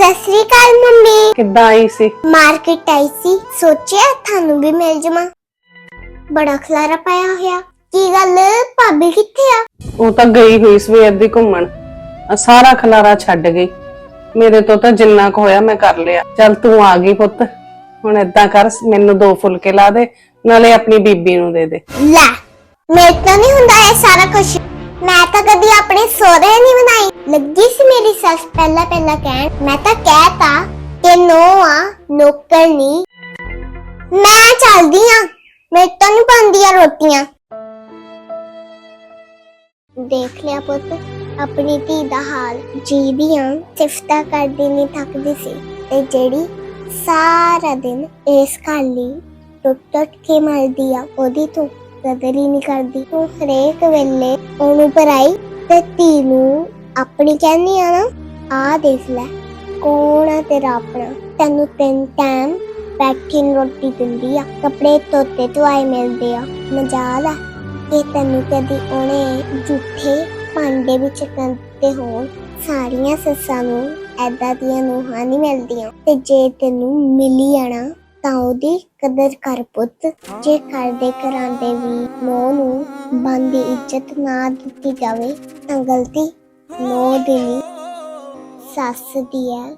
ਸਤਿ ਸ੍ਰੀ ਅਕਾਲ mummy. ਕਿੱਦਾਂ ਆਈ ਸੀ? Market ਆਈ ਸੀ। ਸੋਚਿਆ ਤੁਹਾਨੂੰ ਵੀ ਮਿਲ ਜਾਵਾਂ। ਬੜਾ ਖਲਾਰਾ ਪਾਇਆ ਹੋਇਆ। ਕੀ ਗੱਲ? ਭਾਬੀ ਕਿੱਥੇ ਆ? ਉਹ ਤਾਂ ਗਈ ਹੋਈ ਸਵੇਰ ਦੀ ਘੁੰਮਣ। ਆਹ ਸਾਰਾ ਖਲਾਰਾ ਛੱਡ ਗਈ। ਮੇਰੇ ਤੋਂ ਤਾਂ ਜਿੰਨਾ ਕੁ ਹੋਇਆ ਮੈਂ ਕਰ ਲਿਆ। ਚੱਲ ਤੂੰ ਆ ਗਈ ਪੁੱਤ। ਹੁਣ ਏਦਾਂ ਕਰ ਮੈਨੂੰ ਦੋ ਫੁਲਕੇ ਲਾ ਦੇ ਨਾਲੇ ਆਪਣੀ ਬੀਬੀ ਨੂੰ ਦੇ ਦੇ। ਲੈ ਮੇਰੇ ਤੋਂ ਨਹੀਂ ਹੁੰਦਾ ਇਹ ਸਾਰਾ ਕੁਝ ਮੈਂ ਤਾਂ ਕਦੀ ਆਪਣੇ ਸੋਹਰੇ ਨਹੀਂ ਬਣਾਈ। ਲੱਗੀ ਸੀ ਮੇਰੀ ਸੱਸ ਪਹਿਲਾਂ ਪਹਿਲਾਂ ਕਹਿਣ। ਮੈਂ ਤਾਂ ਕਹਿਤਾ ਕਿ ਨੋ ਆ, ਨੌਕਰ ਨਹੀਂ। ਮੈਂ ਚੱਲਦੀ ਆ। ਮੇਰੇ ਤੋਂ ਨਹੀਂ ਬਣਦੀਆਂ ਰੋਟੀਆਂ। ਦੇਖ ਲਿਆ ਪੁੱਤ, ਆਪਣੀ ਧੀ ਦਾ ਹਾਲ। ਜੀਦੀਆਂ ਸਿਫਤਾ ਕਰਦੀ ਨਹੀਂ ਥੱਕਦੀ ਸੀ। ਤੇ ਜਿਹੜੀ ਸਾਰਾ ਦਿਨ ਇਸ ਖਾਲੀ ਟੁੱਟ ਟੁੱਟ ਕੇ ਮਰਦੀ ਆ, ਉਹਦੀ ਤੂੰ ਕਦਰ ਹੀ ਨਹੀਂ ਕਰਦੀ। ਤੂੰ ਹਰੇਕ ਵੇਲੇ ਉਹਨੂੰ ਪਰਾਈ ਤੇ ਧੀ ਨੂੰ ਆਪਣੀ ਕਹਿੰਦੀ ਆ ਨਾ ਆ ਦੇਖ ਲੈ, ਕੌਣ ਆ ਤੇਰਾ ਆਪਣਾ? ਤੈਨੂੰ ਤਿੰਨ ਟਾਈਮ ਬੈਠੀ ਰੋਟੀ ਦਿੰਦੀ ਆ, ਕੱਪੜੇ ਧੋਤੇ ਧੁਆਏ ਮਿਲਦੇ ਆ। ਮਜਾਲ ਆ। ਇਹ ਤੈਨੂੰ ਕਦੀ ਉਹਨੇ ਝੂਠੇ ਭਾਂਡੇ ਵਿੱਚ ਕੰਤੇ ਹੋਣ, ਸਾਰੀਆਂ ਸੱਸਾਂ ਨੂੰ ਐਦਾਂ ਦੀਆਂ ਨੂੰਹਾਂ ਨਹੀਂ ਮਿਲਦੀਆਂ। ਤੇ ਜੇ ਤੈਨੂੰ ਮਿਲੀ ਆਣਾ ਤਾਂ ਉਹਦੀ ਕਦਰ ਕਰ ਪੁੱਤ। ਜੇ ਘਰ ਦੇ ਘਰਾਂਦੇ ਵੀ ਮੋਹ ਨੂੰ ਬੰਦੀ ਇੱਜ਼ਤ ਨਾ ਦਿੱਤੀ ਜਾਵੇ, ਤਾਂ ਗਲਤੀ ਨੌ ਦੀ ਸੱਸ ਦੀ ਹੈ।